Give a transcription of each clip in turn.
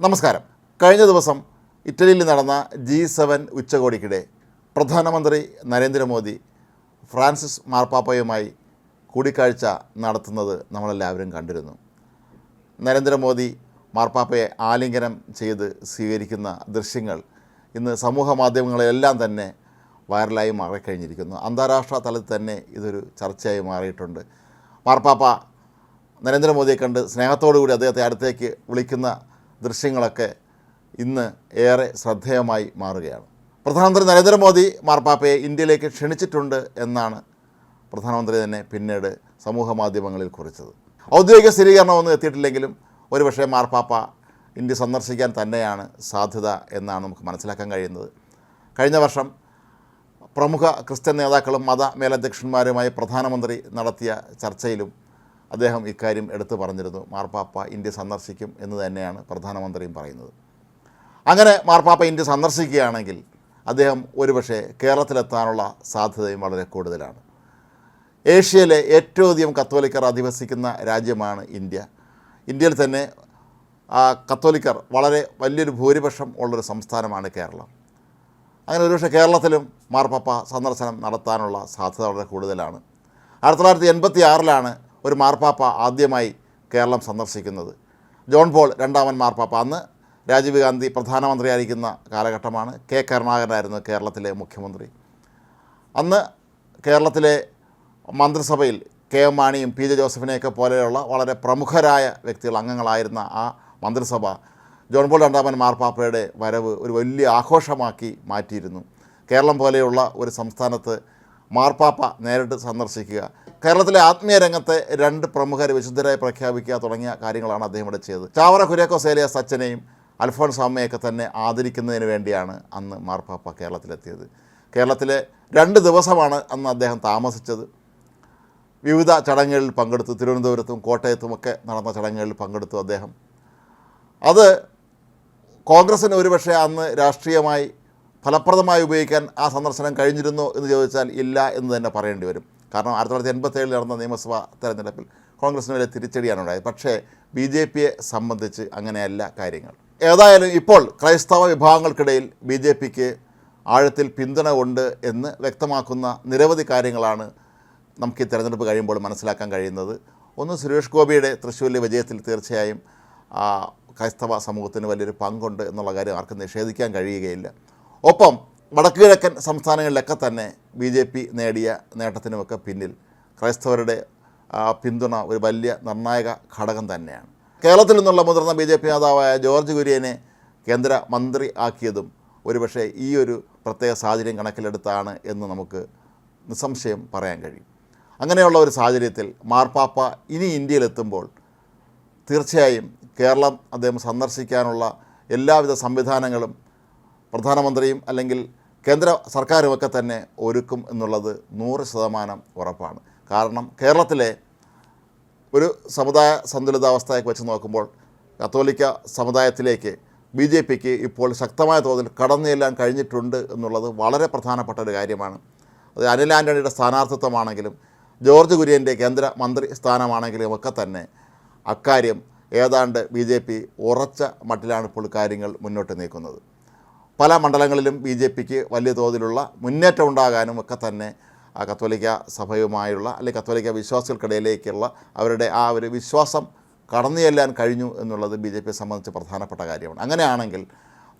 നമസ്കാരം. കഴിഞ്ഞ ദിവസം ഇറ്റലിയിൽ നടന്ന ജി സെവൻ ഉച്ചകോടിക്കിടെ പ്രധാനമന്ത്രി നരേന്ദ്രമോദി ഫ്രാൻസിസ് മാർപ്പാപ്പയുമായി കൂടിക്കാഴ്ച നടത്തുന്നത് നമ്മളെല്ലാവരും കണ്ടിരുന്നു. നരേന്ദ്രമോദി മാർപ്പാപ്പയെ ആലിംഗനം ചെയ്ത് സ്വീകരിക്കുന്ന ദൃശ്യങ്ങൾ ഇന്ന് സമൂഹ മാധ്യമങ്ങളിലെല്ലാം തന്നെ വൈറലായി മാറിക്കഴിഞ്ഞിരിക്കുന്നു. അന്താരാഷ്ട്ര തലത്തിൽ തന്നെ ഇതൊരു ചർച്ചയായി മാറിയിട്ടുണ്ട്. മാർപ്പാപ്പ നരേന്ദ്രമോദിയെ കണ്ട് സ്നേഹത്തോടുകൂടി അദ്ദേഹത്തെ അടുത്തേക്ക് വിളിക്കുന്ന ദൃശ്യങ്ങളൊക്കെ ഇന്ന് ഏറെ ശ്രദ്ധേയമായി മാറുകയാണ്. പ്രധാനമന്ത്രി നരേന്ദ്രമോദി മാർപ്പാപ്പയെ ഇന്ത്യയിലേക്ക് ക്ഷണിച്ചിട്ടുണ്ട് എന്നാണ് പ്രധാനമന്ത്രി തന്നെ പിന്നീട് സമൂഹ മാധ്യമങ്ങളിൽ കുറിച്ചത്. ഔദ്യോഗിക സ്ഥിരീകരണമൊന്നും എത്തിയിട്ടില്ലെങ്കിലും ഒരുപക്ഷെ മാർപ്പാപ്പ ഇന്ത്യ സന്ദർശിക്കാൻ തന്നെയാണ് സാധ്യത എന്നാണ് നമുക്ക് മനസ്സിലാക്കാൻ കഴിയുന്നത്. കഴിഞ്ഞ വർഷം പ്രമുഖ ക്രിസ്ത്യൻ നേതാക്കളും മത മേലധ്യക്ഷന്മാരുമായി പ്രധാനമന്ത്രി നടത്തിയ ചർച്ചയിലും അദ്ദേഹം ഇക്കാര്യം എടുത്തു പറഞ്ഞിരുന്നു. മാർപ്പാപ്പ ഇന്ത്യ സന്ദർശിക്കും എന്ന് തന്നെയാണ് പ്രധാനമന്ത്രിയും പറയുന്നത്. അങ്ങനെ മാർപ്പാപ്പ ഇന്ത്യ സന്ദർശിക്കുകയാണെങ്കിൽ അദ്ദേഹം ഒരുപക്ഷെ കേരളത്തിലെത്താനുള്ള സാധ്യതയും വളരെ കൂടുതലാണ്. ഏഷ്യയിലെ ഏറ്റവും അധികം കത്തോലിക്കർ അധിവസിക്കുന്ന രാജ്യമാണ് ഇന്ത്യ. ഇന്ത്യയിൽ തന്നെ കത്തോലിക്കർ വളരെ വലിയൊരു ഭൂരിപക്ഷം ഉള്ളൊരു സംസ്ഥാനമാണ് കേരളം. അങ്ങനെ ഒരുപക്ഷെ കേരളത്തിലും മാർപ്പാപ്പ സന്ദർശനം നടത്താനുള്ള സാധ്യത വളരെ കൂടുതലാണ്. ആയിരത്തി തൊള്ളായിരത്തി എൺപത്തി ആറിലാണ് ഒരു മാർപ്പാപ്പ ആദ്യമായി കേരളം സന്ദർശിക്കുന്നത്. ജോൺ പോൾ രണ്ടാമൻ മാർപ്പാപ്പ. അന്ന് രാജീവ് ഗാന്ധി പ്രധാനമന്ത്രിയായിരിക്കുന്ന കാലഘട്ടമാണ്. കെ. കരുണാകരനായിരുന്നു കേരളത്തിലെ മുഖ്യമന്ത്രി. അന്ന് കേരളത്തിലെ മന്ത്രിസഭയിൽ കെ. എം. മാണിയും പി. ജെ. ജോസഫിനെയൊക്കെ പോലെയുള്ള വളരെ പ്രമുഖരായ വ്യക്തികൾ അംഗങ്ങളായിരുന്ന ആ മന്ത്രിസഭ ജോൺ പോൾ രണ്ടാമൻ മാർപ്പാപ്പയുടെ വരവ് ഒരു വലിയ ആഘോഷമാക്കി മാറ്റിയിരുന്നു. കേരളം പോലെയുള്ള ഒരു സംസ്ഥാനത്ത് മാർപ്പാപ്പ നേരിട്ട് സന്ദർശിക്കുക. കേരളത്തിലെ ആത്മീയ രംഗത്തെ രണ്ട് പ്രമുഖരെ വിശുദ്ധരായി പ്രഖ്യാപിക്കുക തുടങ്ങിയ കാര്യങ്ങളാണ് അദ്ദേഹം ഇവിടെ ചെയ്തത്. ചാവറ കുര്യാക്കോസ് ഏലിയാസ് സച്ചനെയും അൽഫോൺസ് അമ്മയൊക്കെ തന്നെ ആദരിക്കുന്നതിന് വേണ്ടിയാണ് അന്ന് മാർപ്പാപ്പ കേരളത്തിലെത്തിയത്. കേരളത്തിലെ രണ്ട് ദിവസമാണ് അന്ന് അദ്ദേഹം താമസിച്ചത്. വിവിധ ചടങ്ങുകളിൽ പങ്കെടുത്തു. തിരുവനന്തപുരത്തും കോട്ടയത്തുമൊക്കെ നടന്ന ചടങ്ങുകളിൽ പങ്കെടുത്തു അദ്ദേഹം. അത് കോൺഗ്രസ്സിന് ഒരുപക്ഷെ അന്ന് രാഷ്ട്രീയമായി ഫലപ്രദമായി ഉപയോഗിക്കാൻ ആ സന്ദർശനം കഴിഞ്ഞിരുന്നു എന്ന് ചോദിച്ചാൽ ഇല്ല എന്ന് തന്നെ പറയേണ്ടി വരും. കാരണം ആയിരത്തി തൊള്ളായിരത്തി എൺപത്തേഴിൽ നടന്ന നിയമസഭാ തെരഞ്ഞെടുപ്പിൽ കോൺഗ്രസിന് വലിയ തിരിച്ചടിയാണ് ഉണ്ടായത് പക്ഷേ ബി ജെ പിയെ സംബന്ധിച്ച് അങ്ങനെയല്ല കാര്യങ്ങൾ. ഏതായാലും ഇപ്പോൾ ക്രൈസ്തവ വിഭാഗങ്ങൾക്കിടയിൽ ബി ജെ പിക്ക് ആഴത്തിൽ പിന്തുണ ഉണ്ട് എന്ന് വ്യക്തമാക്കുന്ന നിരവധി കാര്യങ്ങളാണ് നമുക്ക് ഈ തെരഞ്ഞെടുപ്പ് കഴിയുമ്പോൾ മനസ്സിലാക്കാൻ കഴിയുന്നത്. ഒന്ന് സുരേഷ് ഗോപിയുടെ തൃശ്ശൂരിലെ വിജയത്തിൽ തീർച്ചയായും ക്രൈസ്തവ സമൂഹത്തിന് വലിയൊരു പങ്കുണ്ട് എന്നുള്ള കാര്യം ആർക്കും നിഷേധിക്കാൻ കഴിയുകയില്ല. ഒപ്പം വടക്ക് കിഴക്കൻ സംസ്ഥാനങ്ങളിലൊക്കെ തന്നെ ബി ജെ പി നേടിയ നേട്ടത്തിനുമൊക്കെ പിന്നിൽ ക്രൈസ്തവരുടെ പിന്തുണ ഒരു വലിയ നിർണായക ഘടകം തന്നെയാണ്. കേരളത്തിൽ നിന്നുള്ള മുതിർന്ന ബി ജെ പി നേതാവായ ജോർജ് കുര്യനെ കേന്ദ്ര മന്ത്രി ആക്കിയതും ഒരുപക്ഷെ ഈ ഒരു പ്രത്യേക സാഹചര്യം കണക്കിലെടുത്താണ് എന്ന് നമുക്ക് നിസ്സംശയം പറയാൻ കഴിയും. അങ്ങനെയുള്ള ഒരു സാഹചര്യത്തിൽ മാർപ്പാപ്പ ഇനി ഇന്ത്യയിലെത്തുമ്പോൾ തീർച്ചയായും കേരളം അദ്ദേഹം സന്ദർശിക്കാനുള്ള എല്ലാവിധ സംവിധാനങ്ങളും പ്രധാനമന്ത്രിയും അല്ലെങ്കിൽ കേന്ദ്ര സർക്കാരുമൊക്കെ തന്നെ ഒരുക്കും എന്നുള്ളത് നൂറ് ശതമാനം ഉറപ്പാണ്. കാരണം കേരളത്തിലെ ഒരു സമുദായ സന്തുലിതാവസ്ഥയൊക്കെ വെച്ച് നോക്കുമ്പോൾ കത്തോലിക്ക സമുദായത്തിലേക്ക് ബി ജെ പിക്ക് ഇപ്പോൾ ശക്തമായ തോതിൽ കടന്നു ചെല്ലാൻ കഴിഞ്ഞിട്ടുണ്ട് എന്നുള്ളത് വളരെ പ്രധാനപ്പെട്ട ഒരു കാര്യമാണ്. അത് അനിൽ ആന്റണിയുടെ സ്ഥാനാർത്ഥിത്വമാണെങ്കിലും ജോർജ് കുര്യന്റെ കേന്ദ്ര മന്ത്രി സ്ഥാനമാണെങ്കിലും ഒക്കെ തന്നെ അക്കാര്യം ഏതാണ്ട് ബി ജെ പി ഉറച്ച മട്ടിലാണ് ഇപ്പോൾ കാര്യങ്ങൾ മുന്നോട്ട് നീക്കുന്നത്. പല മണ്ഡലങ്ങളിലും ബി ജെ പിക്ക് വലിയ തോതിലുള്ള മുന്നേറ്റം ഉണ്ടാകാനും ഒക്കെ തന്നെ ആ കത്തോലിക്ക സഭയുമായുള്ള അല്ലെങ്കിൽ കത്തോലിക്ക വിശ്വാസികൾക്കിടയിലേക്കുള്ള അവരുടെ ആ ഒരു വിശ്വാസം കടന്നു ചെല്ലാൻ കഴിഞ്ഞു എന്നുള്ളത് ബി ജെ പിയെ സംബന്ധിച്ച് പ്രധാനപ്പെട്ട കാര്യമാണ്. അങ്ങനെയാണെങ്കിൽ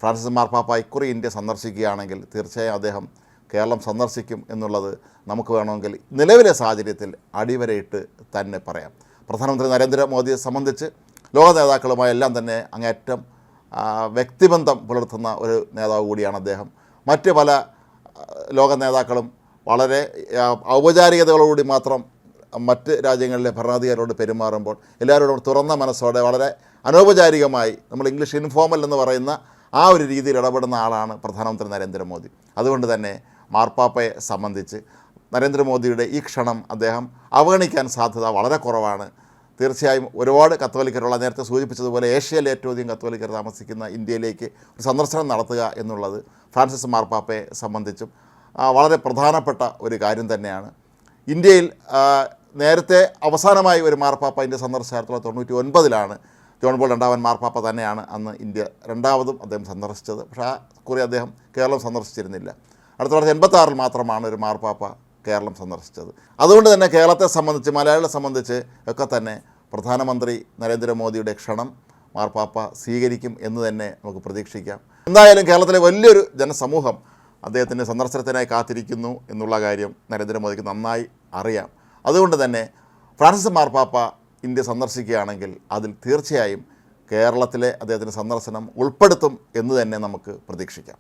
ഫ്രാൻസിസ് മാർപ്പാപ്പ ഇക്കുറി ഇന്ത്യ സന്ദർശിക്കുകയാണെങ്കിൽ തീർച്ചയായും അദ്ദേഹം കേരളം സന്ദർശിക്കും എന്നുള്ളത് നമുക്ക് വേണമെങ്കിൽ നിലവിലെ സാഹചര്യത്തിൽ അടിവരയിട്ട് തന്നെ പറയാം. പ്രധാനമന്ത്രി നരേന്ദ്രമോദിയെ സംബന്ധിച്ച് ലോക നേതാക്കളുമായി എല്ലാം തന്നെ അങ്ങേറ്റം വ്യക്തിബന്ധം പുലർത്തുന്ന ഒരു നേതാവ് കൂടിയാണ് അദ്ദേഹം. മറ്റ് പല ലോക നേതാക്കളും വളരെ ഔപചാരികതകളോടുകൂടി മാത്രം മറ്റ് രാജ്യങ്ങളിലെ ഭരണാധികാരികളോട് പെരുമാറുമ്പോൾ എല്ലാവരോടും തുറന്ന മനസ്സോടെ വളരെ അനൗപചാരികമായി നമ്മൾ ഇംഗ്ലീഷ് ഇൻഫോമൽ എന്ന് പറയുന്ന ആ ഒരു രീതിയിൽ ഇടപെടുന്ന ആളാണ് പ്രധാനമന്ത്രി നരേന്ദ്രമോദി. അതുകൊണ്ട് തന്നെ മാർപ്പാപ്പയെ സംബന്ധിച്ച് നരേന്ദ്രമോദിയുടെ ഈ ക്ഷണം അദ്ദേഹം അവഗണിക്കാൻ സാധ്യത വളരെ കുറവാണ്. തീർച്ചയായും ഒരുപാട് കത്തോലിക്കരുള്ള നേരത്തെ സൂചിപ്പിച്ചതുപോലെ ഏഷ്യയിലെ ഏറ്റവും അധികം കത്തോലിക്കർ താമസിക്കുന്ന ഇന്ത്യയിലേക്ക് ഒരു സന്ദർശനം നടത്തുക എന്നുള്ളത് ഫ്രാൻസിസ് മാർപ്പാപ്പയെ സംബന്ധിച്ചും വളരെ പ്രധാനപ്പെട്ട ഒരു കാര്യം തന്നെയാണ്. ഇന്ത്യയിൽ നേരത്തെ അവസാനമായി ഒരു മാർപ്പാപ്പ ഇന്ത്യ സന്ദർശിച്ച ആയിരത്തി തൊള്ളായിരത്തി തൊണ്ണൂറ്റി ഒൻപതിലാണ് ജോൺ പോൾ രണ്ടാമൻ മാർപ്പാപ്പ തന്നെയാണ് അന്ന് ഇന്ത്യ രണ്ടാമതും അദ്ദേഹം സന്ദർശിച്ചത്. പക്ഷേ ആ കുറി അദ്ദേഹം കേരളം സന്ദർശിച്ചിരുന്നില്ല. അടുത്ത തൊള്ളായിരത്തി എൺപത്താറിൽ മാത്രമാണ് ഒരു മാർപ്പാപ്പ കേരളം സന്ദർശിച്ചത്. അതുകൊണ്ട് തന്നെ കേരളത്തെ സംബന്ധിച്ച് മലയാളികളെ സംബന്ധിച്ച് ഒക്കെ തന്നെ പ്രധാനമന്ത്രി നരേന്ദ്രമോദിയുടെ ക്ഷണം മാർപ്പാപ്പ സ്വീകരിക്കും എന്ന് തന്നെ നമുക്ക് പ്രതീക്ഷിക്കാം. എന്തായാലും കേരളത്തിലെ വലിയൊരു ജനസമൂഹം അദ്ദേഹത്തിന്റെ സന്ദർശനത്തിനായി കാത്തിരിക്കുന്നു എന്നുള്ള കാര്യം നരേന്ദ്രമോദിക്ക് നന്നായി അറിയാം. അതുകൊണ്ട് തന്നെ ഫ്രാൻസിസ് മാർപ്പാപ്പ ഇന്ത്യ സന്ദർശിക്കുകയാണെങ്കിൽ അതിൽ തീർച്ചയായും കേരളത്തിലെ അദ്ദേഹത്തിന്റെ സന്ദർശനം ഉൾപ്പെടുത്തും എന്ന് തന്നെ നമുക്ക് പ്രതീക്ഷിക്കാം.